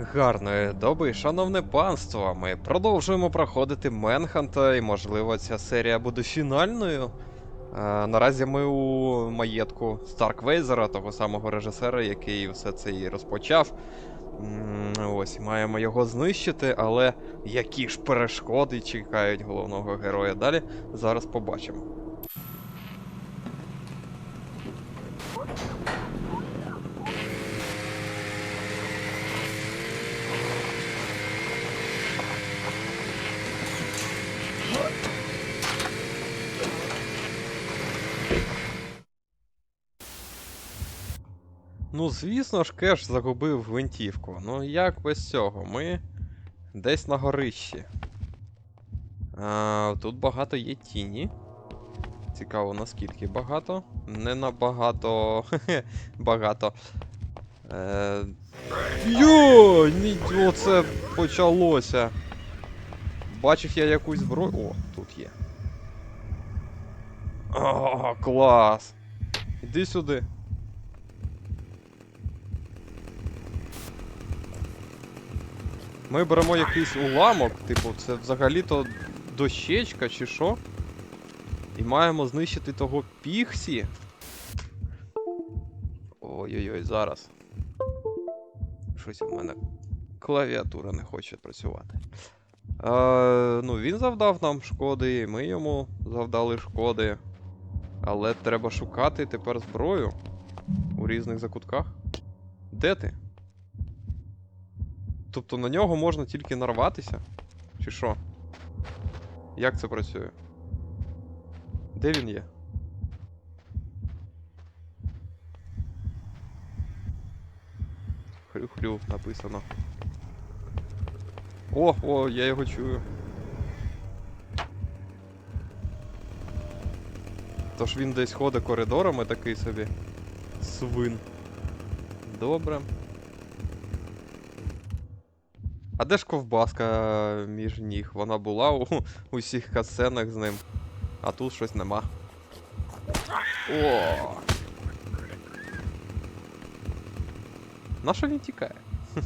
Гарної доби, шановне панство. Ми продовжуємо проходити Менханта, і можливо ця серія буде фінальною. Е, наразі ми у маєтку Старквейзера, того самого режисера, який все це і розпочав. Ось, маємо його знищити, але які ж перешкоди чекають головного героя далі, зараз побачимо. Ну, звісно ж, Кеш загубив гвинтівку. Ну як без цього? Ми десь на горищі. А, тут багато є тіні. Цікаво, наскільки багато. Не набагато. багато. Е... Йой! ні- Оце почалося. Бачив я якусь зброю. О, тут є. О, клас! Іди сюди. Ми беремо якийсь уламок, типу, це взагалі-то дощечка чи що. І маємо знищити того піксі. Ой-ой-ой, зараз. Щось у мене клавіатура не хоче працювати. Е, ну, він завдав нам шкоди, і ми йому завдали шкоди. Але треба шукати тепер зброю у різних закутках. Де ти? Тобто на нього можна тільки нарватися? Чи що? Як це працює? Де він є? Хрю-хрю написано. О, о, я його чую. Тож він десь ходить коридорами такий собі. Свин. Добре. А де ж ковбаска між ніг? Вона була у усіх касценах з ним. А тут щось нема. О! На він тікає?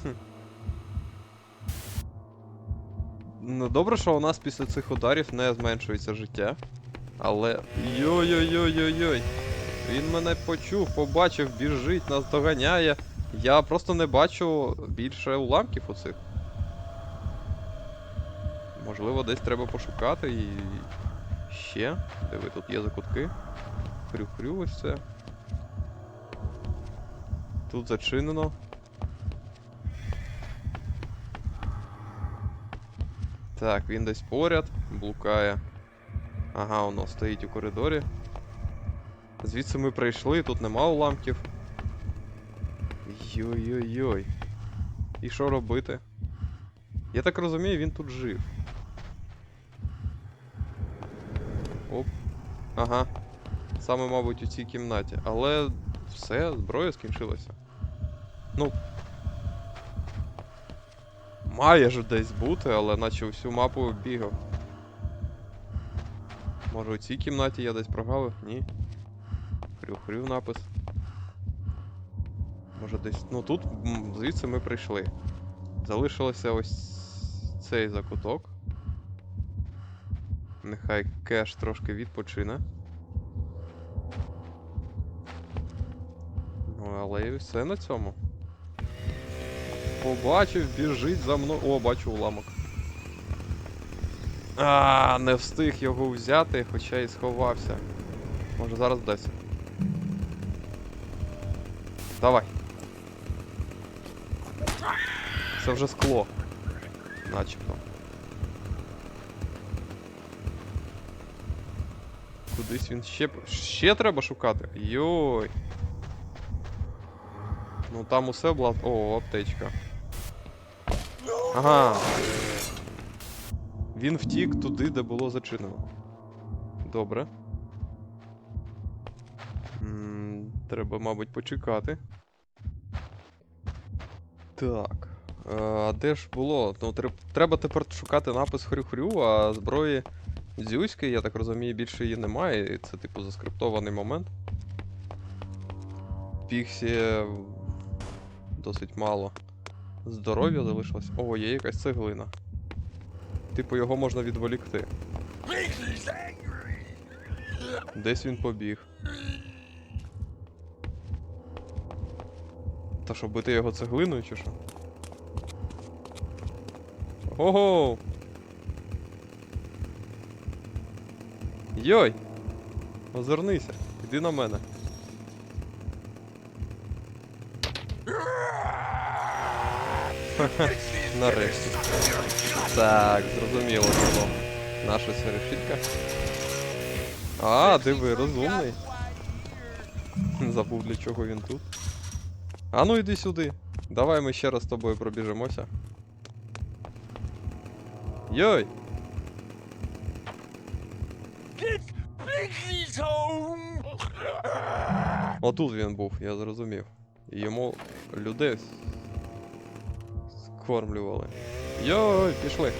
Ну, добре, що у нас після цих ударів не зменшується життя. Але. Йой-йой-йой-йой-йой. Він мене почув, побачив, біжить, нас доганяє. Я просто не бачу більше уламків у цих. Можливо, десь треба пошукати і. Ще. Диви, тут є закутки. Хрю-хрю ось це. Тут зачинено. Так, він десь поряд, блукає. Ага, воно стоїть у коридорі. Звідси ми прийшли, тут нема уламків. Йой-йой-йой. І що робити? Я так розумію, він тут жив. Ага. Саме, мабуть, у цій кімнаті. Але все, зброя скінчилася. Ну. Має ж десь бути, але наче всю мапу бігав. Може у цій кімнаті я десь прогавив? Ні. Хрю-хрю напис. Може десь. Ну тут звідси ми прийшли. Залишилося ось цей закуток. Нехай кеш трошки відпочине. Ну, але і все на цьому. Побачив, біжить за мною. О, бачу уламок. А, не встиг його взяти, хоча і сховався. Може зараз вдасться. Давай. Це вже скло. Начебто. Кудись він ще. Ще треба шукати. Йой. Ну там усе було. О, аптечка. Ага. Він втік туди, де було зачинено. Добре. М, Треба, мабуть, почекати. Так. Е, А де ж було? Ну, треба тепер шукати напис хрю-хрю, а зброї дзюськи, я так розумію, більше її немає. І це, типу, заскриптований момент. Піксі досить мало. Здоров'я залишилось. О, є якась цеглина. Типу його можна відволікти. Десь він побіг. Та що, бити його цеглиною чи що? Ого! Йой! Озирнися, іди на мене. Нарешті. Так, зрозуміло було. Наша серешітка. А, диви, розумний. Забув для чого він тут. А ну йди сюди. Давай ми ще раз з тобою пробіжимося. Йой! Отут він був, я зрозумів. Йому людей скормлювали. Йой, пішли.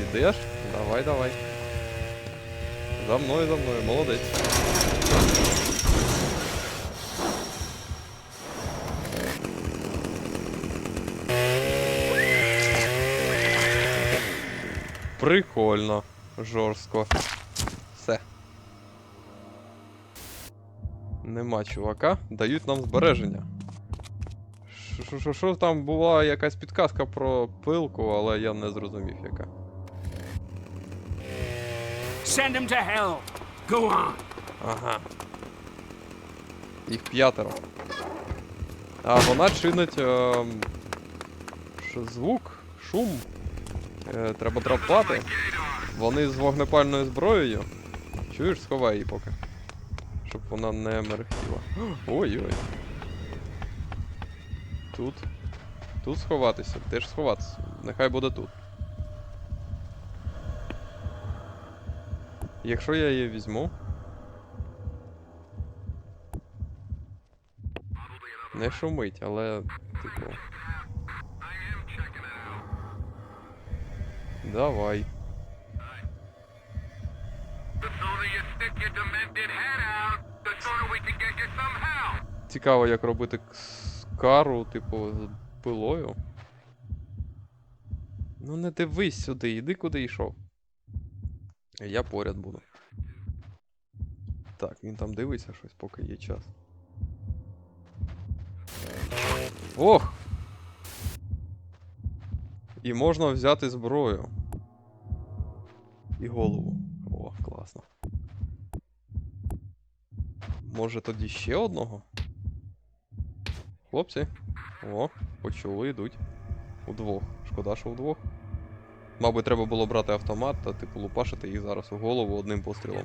Ідеш? Давай, давай. За мною, за мною, молодець. Прикольно. Жорстко. Все. Нема чувака. Дають нам збереження. Що- там була якась підказка про пилку, але я не зрозумів яка. Send him to hell. Go on. Ага. Їх п'ятеро. А вона чинить що звук, шум. Е, треба драпати. Вони з вогнепальною зброєю. Чуєш, сховай її поки. Щоб вона не мерехтіла. Ой-ой. Тут. Тут сховатися. Де ж сховатися? Нехай буде тут. Якщо я її візьму. Не шумить, але, типу. Help. Цікаво, як робити кару, типу, пилою. Ну не дивись сюди, іди куди йшов. Я поряд буду. Так, він там дивиться щось, поки є час. Ох! І можна взяти зброю. І голову. О, класно. Може тоді ще одного? Хлопці. О, почули, йдуть. Удвох. Шкода, що вдвох. Мабуть, треба було брати автомат та типу лупашити їх зараз у голову одним пострілом.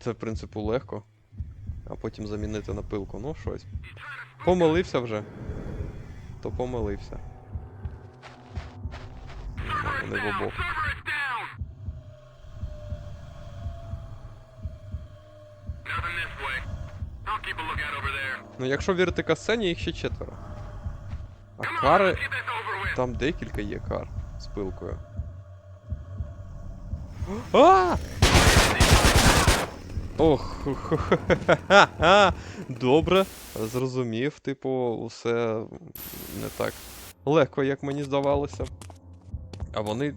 Це, в принципі, легко. А потім замінити на пилку. Ну, щось. Помилився вже. То помилився. Вони в обох. Ну, якщо вірити касцені, їх ще четверо. А кари. Там декілька є кар з пилкою. А! Ох, добре, зрозумів, типу, усе не так легко, як мені здавалося. А вони.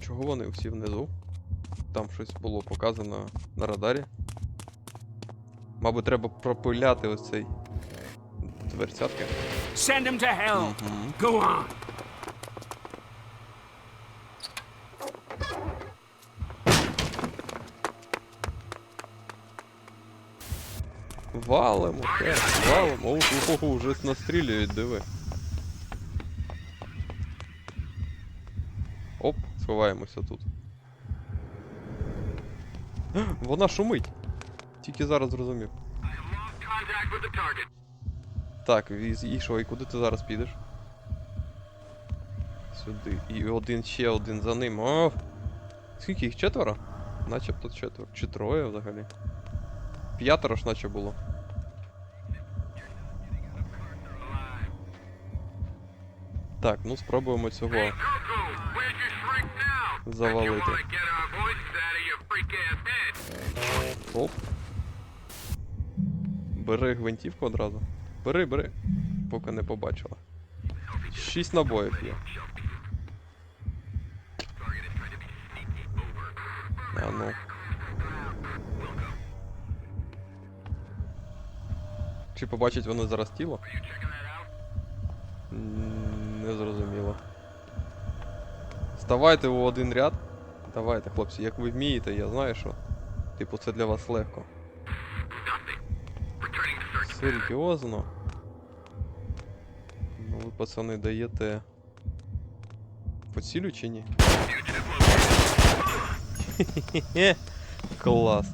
Чого вони всі внизу? Там щось було показано на радарі. Мабуть, треба пропиляти ось цей дверцятки. Send him to hell. Go on. Валимо, валимо. Ух, вже настрілюють, диви. Оп, сховаємося тут. Вона шумить. Тільки зараз зрозумів. Так, і, що, і куди ти зараз підеш? Сюди. І один ще один за ним. О! Скільки їх четверо? Начебто четверо. Чи троє взагалі. П'ятеро ж наче було. Так, ну спробуємо цього завалити. Оп. Бери гвинтівку одразу. Бери, бери. Поки не побачила. Шість набоїв є. А ну. Чи побачать вони зараз тіло? Не зрозуміло. Ставайте у один ряд. Давайте, хлопці, як ви вмієте, я знаю, що. Типу, це для вас легко. Серйозно? Ви, пацани, даєте. Поцілю чи ні? Клас.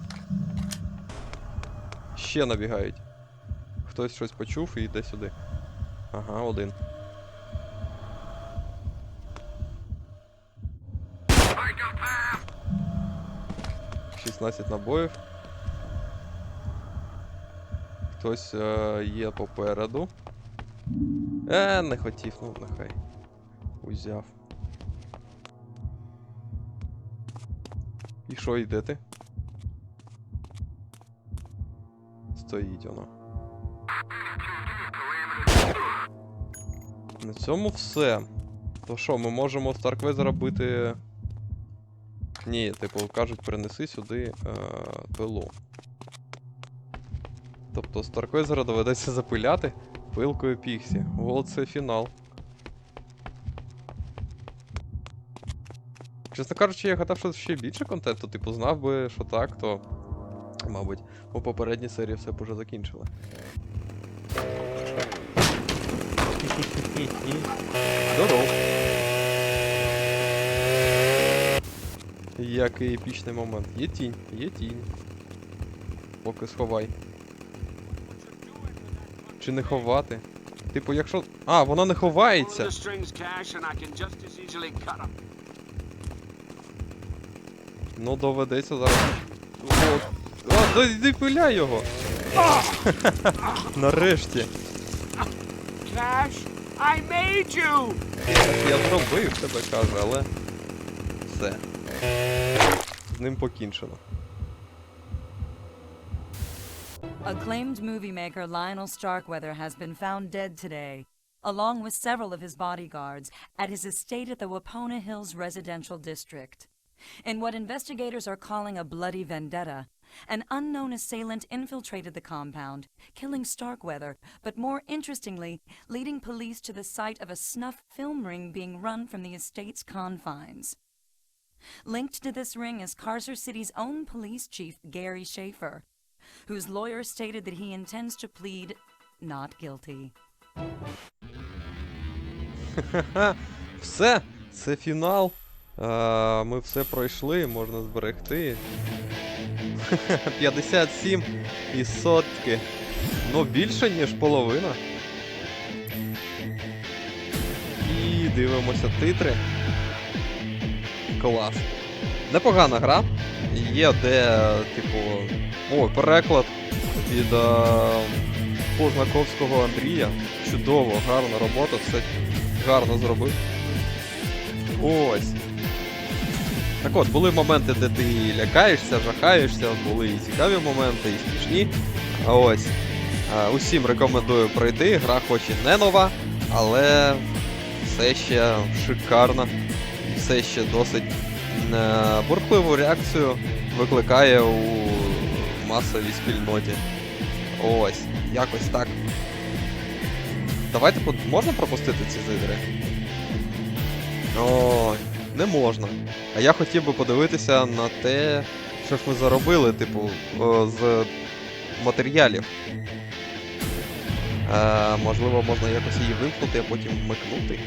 Ще набігають. Хтось щось почув і йде сюди. Ага, один. 16 набоїв. Хтось е, є попереду. Е, не хотів, ну нехай. Узяв. І що йде ти? Стоїть воно. На цьому все. То що, ми можемо Старквезера робити. Ні, типу, кажуть, принеси сюди е, пилу. Тобто Старквезера доведеться запиляти пилкою Піксі. О, це фінал. Чесно кажучи, я гадав, що ще більше контенту, типу, знав би, що так, то. Мабуть, у попередній серії все б уже закінчили. Здоров. Який епічний момент. Є тінь, є тінь. Поки сховай. Чи не ховати? Типу, якщо. А, вона не ховається. Ну, доведеться зараз. О, да йди пиляй його. Нарешті. Cash, I made you! Я зробив тебе, каже, але. Все. З ним покінчено. Acclaimed movie maker Lionel Starkweather has been found dead today, along with several of his bodyguards, at his estate at the Wapona Hills residential district. In what investigators are calling a bloody vendetta, an unknown assailant infiltrated the compound, killing Starkweather, but more interestingly, leading police to the site of a snuff film ring being run from the estate's confines. Linked to this ring is Carcer City's own police chief, Gary Schaefer, whose lawyer stated that he intends to plead not guilty. Все, це фінал. Е, ми все пройшли, можна зберегти. 57 і сотки. Ну, більше, ніж половина. І дивимося титри. Клас. Непогана гра. Є де, типу. О, переклад від е, Познаковського Андрія. Чудово, гарна робота, все гарно зробив. Ось. Так от, були моменти, де ти лякаєшся, жахаєшся, були і цікаві моменти, і смішні. Ось. Усім рекомендую пройти. Гра хоч і не нова, але все ще шикарна. Все ще досить е, бурхливу реакцію викликає у масовій спільноті. Ось, якось так. Давайте можна пропустити ці зидри? О, не можна. А я хотів би подивитися на те, що ж ми заробили, типу, з матеріалів. Е, можливо, можна якось її вимкнути, а потім вмикнути.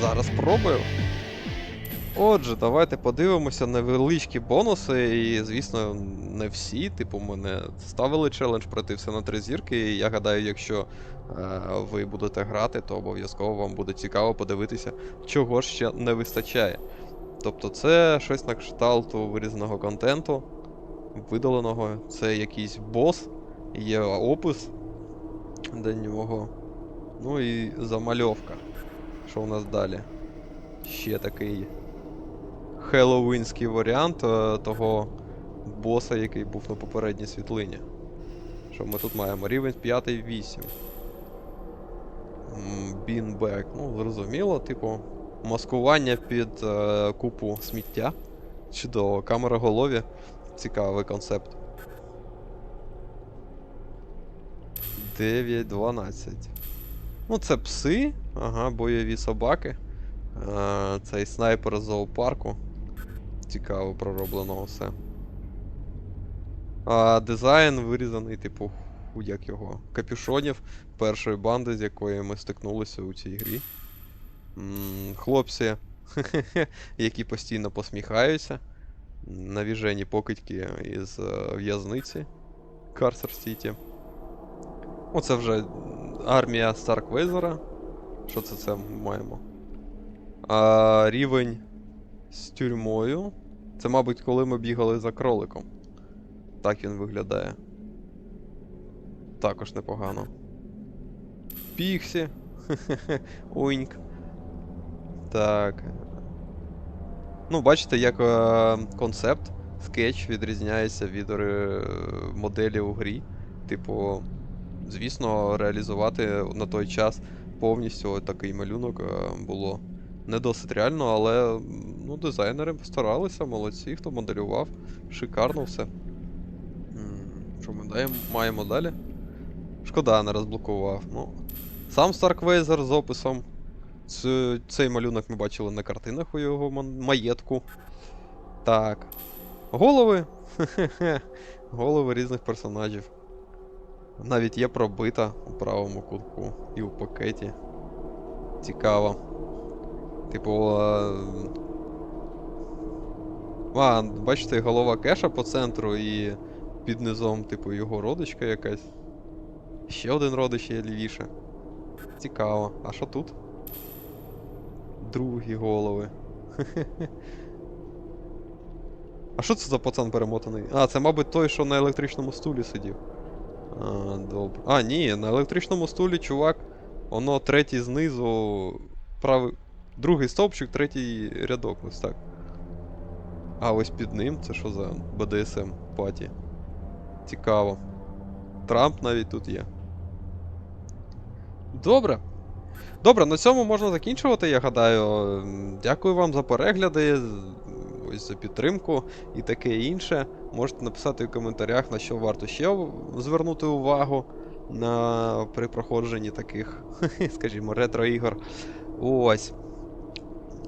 Зараз спробую. Отже, давайте подивимося невеличкі бонуси. І, звісно, не всі. Типу, ми ставили челендж пройти все на три зірки. І я гадаю, якщо е, ви будете грати, то обов'язково вам буде цікаво подивитися, чого ще не вистачає. Тобто, це щось на кшталту вирізаного контенту, видаленого. Це якийсь бос, є опис до нього. Ну і замальовка. Що у нас далі? Ще такий хеллоуінський варіант е, того боса, який був на попередній світлині. Що ми тут маємо? Рівень 5-8. Бінбек. Ну, зрозуміло, типу, маскування під е, купу сміття. Чудово, камера голові. Цікавий концепт. 9-12. Ну, це пси. Ага, бойові собаки. Е, цей снайпер з зоопарку. Цікаво пророблено все. А дизайн вирізаний, типу, як його, капюшонів першої банди, з якої ми стикнулися у цій грі. М, Хлопці, які постійно посміхаються. Навіжені покидьки із е, в'язниці Карсер Сіті. Оце вже армія Старквейзера. Що це це маємо? А, рівень з тюрмою. Це, мабуть, коли ми бігали за кроликом. Так він виглядає. Також непогано. Піксі. Уіньк. Так. Ну, бачите, як е, концепт, скетч відрізняється від е, моделі у грі. Типу, звісно, реалізувати на той час повністю такий малюнок е, було не досить реально, але ну, дизайнери постаралися, молодці, хто моделював. Шикарно все. Що ми даємо, маємо далі? Шкода, не розблокував. Ну, сам Старквейзер з описом. Ц- цей малюнок ми бачили на картинах у його маєтку. Так. Голови. Хе-хе-хе. Голови різних персонажів. Навіть є пробита у правому кутку і у пакеті. Цікаво. Типу. А, бачите, голова кеша по центру і під низом, типу, його родичка якась. Ще один родич є лівіше. Цікаво. А що тут? Другі голови. А що це за пацан перемотаний? А, це, мабуть, той, що на електричному стулі сидів. А, добре. А, ні, на електричному стулі, чувак. Воно третій знизу. Правий. Другий стовпчик, третій рядок, ось так. А ось під ним це що за BDSM паті? Цікаво. Трамп навіть тут є. Добре. Добре, на цьому можна закінчувати, я гадаю. Дякую вам за перегляди, ось за підтримку і таке інше. Можете написати в коментарях, на що варто ще звернути увагу на, при проходженні таких, скажімо, ретро-ігор. Ось.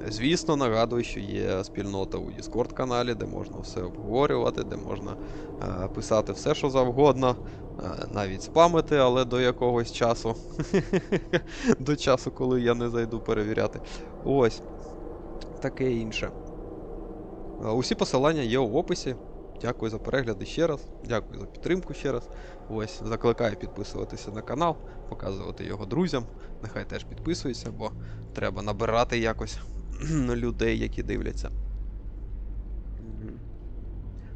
Звісно, нагадую, що є спільнота у Discord каналі, де можна все обговорювати, де можна е, писати все, що завгодно, е, навіть спамити, але до якогось часу. до часу, коли я не зайду перевіряти. Ось. Таке інше. Е, Усі посилання є в описі. Дякую за перегляди ще раз. Дякую за підтримку ще раз. Ось, закликаю підписуватися на канал, показувати його друзям. Нехай теж підписуються, бо треба набирати якось людей, які дивляться.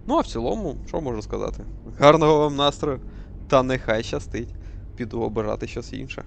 Ну, а в цілому, що можу сказати? Гарного вам настрою, та нехай щастить. Піду обирати щось інше.